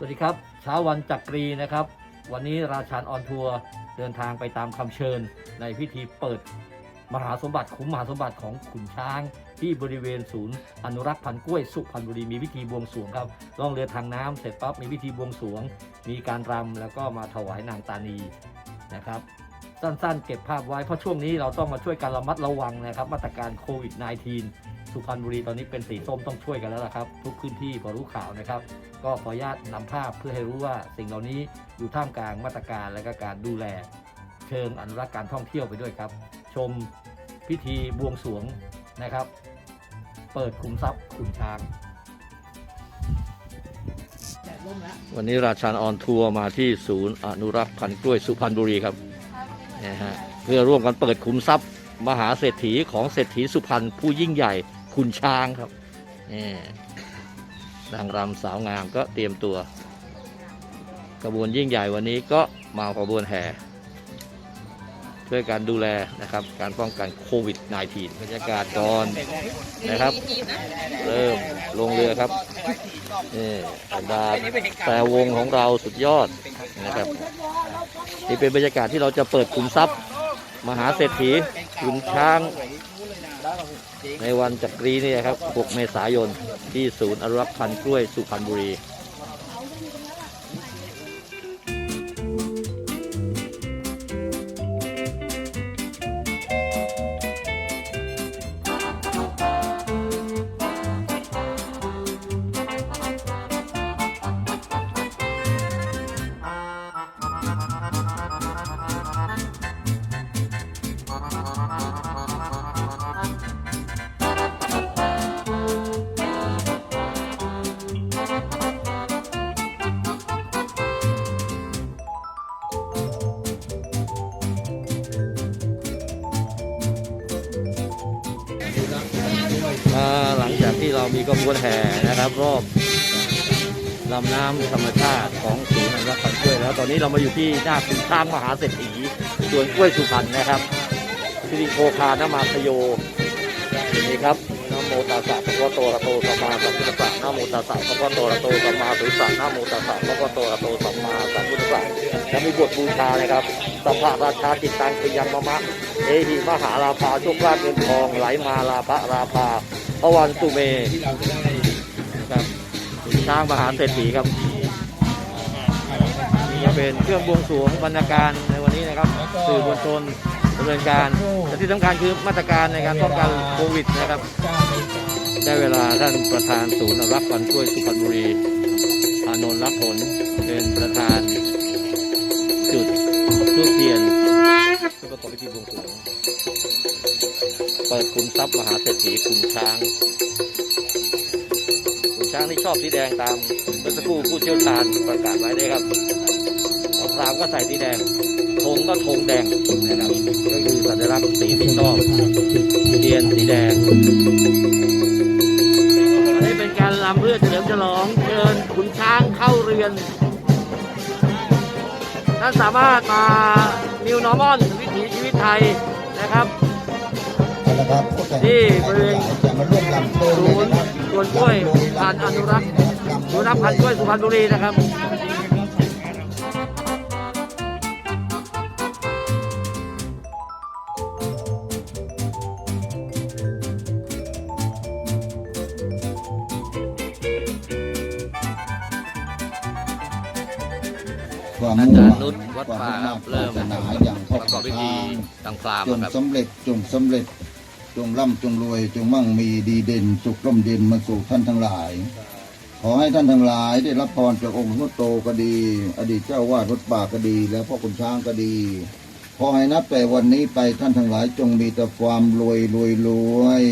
สวัสดีครับเช้าวันจักรีนะครับ วันนี้ราชาญออนทัวร์เดินทางไปตามคำเชิญ ในพิธีเปิดมหาสมบัติคุ้มมหาสมบัติของขุนช้าง ที่บริเวณศูนย์อนุรักษ์พันกล้วยสุพรรณบุรีมีพิธีบวงสรวงครับล่องเรือทางน้ำเสร็จปั๊บมีพิธีบวงสรวง มีการรำแล้วก็มาถวายนางตานีนะครับสั้นๆ เก็บภาพไว้เพราะช่วงนี้เราต้องมาช่วยกันระมัดระวังนะครับมาตรการโควิด -19 สุพรรณบุรีตอนนี้เป็นสีส้มต้องช่วยกันแล้วล่ะครับ ทุกพื้นที่พอรู้ข่าวนะครับ ก็ขออนุญาตนำภาพเพื่อให้รู้ว่าสิ่งเหล่านี้อยู่ท่ามกลางมาตรการและก็การดูแล เชิงอนุรักษ์การท่องเที่ยวไปด้วยครับ ชมพิธีบวงสรวงนะครับ เปิดคุมทรัพย์ขุนช้าง วันนี้ราชาออนทัวร์มาที่ศูนย์อนุรักษ์พันธุ์กล้วยสุพรรณบุรีครับนะฮะเพื่อร่วมกันเปิดคุมทรัพย์ มหาเศรษฐีของเศรษฐีสุพรรณผู้ยิ่งใหญ่ ขุนช้างครับนี่นางรำสาวงามก็เตรียมตัวกระบวนยิ่งใหญ่วันนี้ก็มาขบวนแห่ช่วยการดูแลนะครับ การป้องกันโควิด -19 บรรยากาศก่อนนะครับ เริ่มลงเรือครับนี่บรรดาแต่วงของเราสุดยอดนะครับนี่เป็นบรรยากาศที่เราจะเปิดคุมทรัพย์ มหาเศรษฐีขุนช้าง ในวันจักรีนี่ครับ 6 เมษายน ที่ศูนย์อนุรักษ์พันธุ์กล้วยสุพรรณบุรี ที่เรามีกระบวนแห่นะครับรอบลำน้ำธรรมชาติของศูนย์อนุรักษ์พันธุ์กล้วยแล้ว ตอนนี้เรามาอยู่ที่หน้าคุณช้างมหาเศรษฐีสวนกล้วยสุพรรณนะครับสิริโคคานมาคโยนี่ครับนโมตัสสะพระพุทธโตอะระโตสัมมาสัมพุทธัสสะนโมตัสสะพระพุทธโตอะระโตสัมมาสัมพุทธัสสะนโมตัสสะพระพุทธโตอะระโตสัมมาสัมพุทธัสสะและมีบทบูชานะครับสัพพะราชาจิตตังปยังมะมะเอหิมหาราภาโชคลาภเงินทองไหลมาลาภราภา พระวันสุเมครับช้างมหาเศรษฐีครับนี่ก็เป็นเครื่องบวงสรวงบรรณาการในวันนี้นะครับ สื่อมวลชนดำเนินการแต่ที่สำคัญคือมาตรการในการป้องกันโควิดนะครับ ได้เวลาท่านประธานศูนย์รักษ์พันธุ์กล้วยสุพรรณบุรีอานนท์รักผลเป็นประธาน เพื่อประกอบพิธีบวงสรวงเปิดคุมทรัพย์มหาเศรษฐีขุนช้างขุนช้างที่ชอบสีแดงตามเมื่อสักครู่ผู้เชี่ยวชาญประกาศไว้เลยครับของพรามก็ใส่สีแดงธงก็ธงแดงนะครับก็คือสัญลักษณ์สีที่ชอบเทียนสีแดงอันนี้เป็นการรำเพื่อเฉลิมฉลองเชิญขุนช้างเข้าเรือนท่านสามารถมา New Normal ถีชีวิตไทยนะครับนะครับที่บริเวณจะมาร่วมลำเพลินศูนย์สวนกล้วยพันธุ์อนุรักษ์ศูนย์อนุรักษ์พันธุ์กล้วยสุพรรณบุรีนะครับ อามุ่งจารหย์นุวัชงวัดความป่าคมุ่รังบเริ่มปรารถนาอย่างพ่อประกอบพิธีทางต่างพรามจงนะครับสำเร็จจงสำเร็จจงร่ำจงรวยจงมั่งมีดีเด่น สุขร่มเย็นมาสู่ท่านทั้งหลาย ขอให้ท่านทั้งหลายได้รับพรจากองค์พระโตก็ดี อดีตเจ้าวาดวัดป่าก็ดี และพ่อคุณช้างก็ดีขอให้นับแต่วันนี้ไปท่านทั้งหลายจงมีแต่ความรวยรวยรวย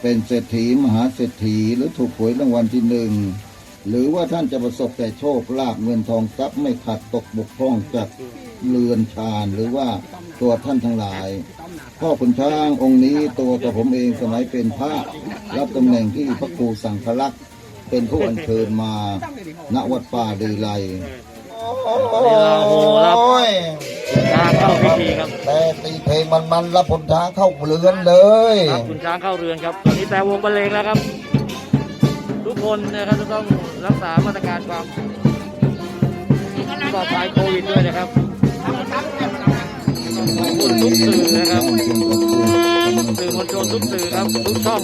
เป็นเศรษฐีมหาเศรษฐีหรือถูกหวยรางวัลที่หนึ่ง หรือว่าท่านจะประสบแต่โชคลาภเงินทองทรัพย์ไม่ขาดตกบกพร่องจากเรือนชาญหรือว่าตัวท่านทั้งหลาย พ่อขุนช้างองค์นี้ตัวกับผมเองสมัยเป็นพระรับตำแหน่งที่พระครูสังฆลักษณ์เป็นผู้อัญเชิญมาณวัดป่าเดลัยนี่เราโหรับช้างเข้าพิธีครับแต่ตีเพลงมันมันรับผลช้างเข้าเรือนเลยครับคุณช้างเข้าเรือนครับตอนนี้แต่วงบรรเลงแล้วครับ ทุกคนนะครับจะต้องรักษามาตรการความปลอดภัยโควิดด้วยนะครับขอบคุณทุกสื่อนะครับสื่อมวลชนทุกสื่อครับทุกช่อง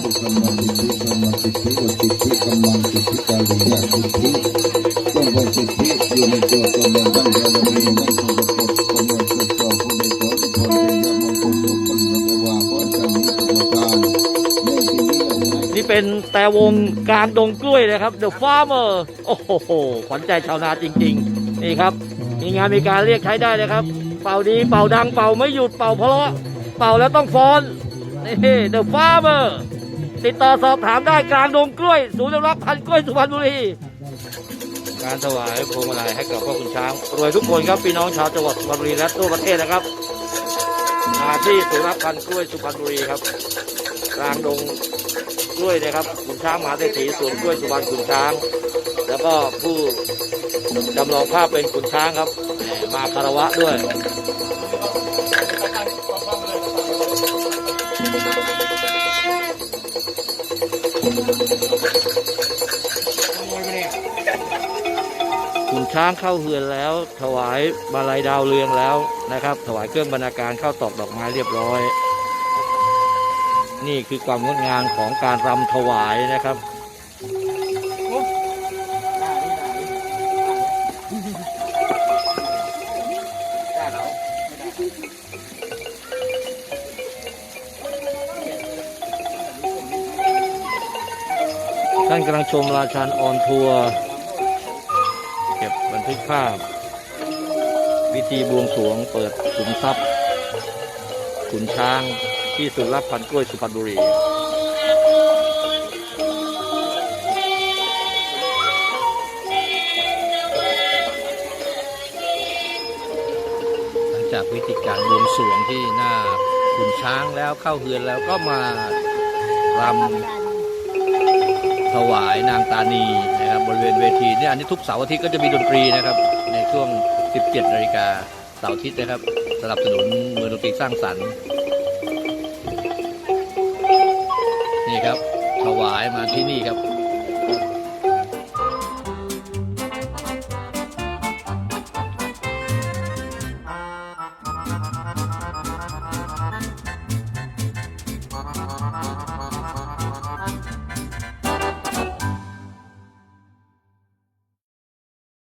ต้องไว้สิทธิอยู่ในตัวตนเองตั้งแต่ละมี เป็นแต่วงกลางดงกล้วยนะครับ The Farmer โอ้โห ขวัญใจชาวนาจริง ๆ นี่ครับ มีงานมีการเรียกใช้ได้นะครับ เป่าดีเป่าดังเป่าไม่หยุดเป่าเพราะ เป่าแล้วต้องฟ้อนนี่ The Farmer ติดต่อสอบถามได้กลางดงกล้วย ศูนย์อนุรักษ์พันธุ์กล้วยสุพรรณบุรีการถวายพวงมาลัยให้กับพ่อคุณช้างรวยทุกคนครับพี่น้องชาวจังหวัดสุพรรณบุรีและทั่วประเทศนะครับมาที่ศูนย์อนุรักษ์พันธุ์กล้วยสุพรรณบุรีครับกลางดง กล้วยนะครับขุนช้างมหาเศรษฐีสวนกล้วยสุวรรณขุนช้าง แล้วก็ผู้จำลองภาพเป็นขุนช้างครับมมาคารวะด้วยขุนช้างเข้าเฮือนแล้ว ถวายบาลัยดาวเรืองแล้วนะครับ ถวายเครื่องบรรณาการเข้าตอกดอกไม้เรียบร้อย นี่คือความงดงามของการรำถวายนะครับท่านกำลังชมราชานออนทัวร์เก็บบันทึกภาพ วิธีบวงสรวงเปิดขุมทรัพย์ขุนช้าง ที่สุรักพันธุ์กล้วยสุพรรณบุรีหลังจากวิธีการบวงสรวงที่หน้าขุนช้างแล้วเข้าเฮือนแล้วก็มารำถวายนางตานีนะครับบริเวณเวทีเนี่ยอันนี้ทุกเสาร์อาทิตย์ก็จะมีดนตรีนะครับในช่วง 17นาฬิกาเสาร์อาทิตย์นะครับสนับสนุนมือดนตรีสร้างสรรค์ ครับถวายมาที่นี่ครับ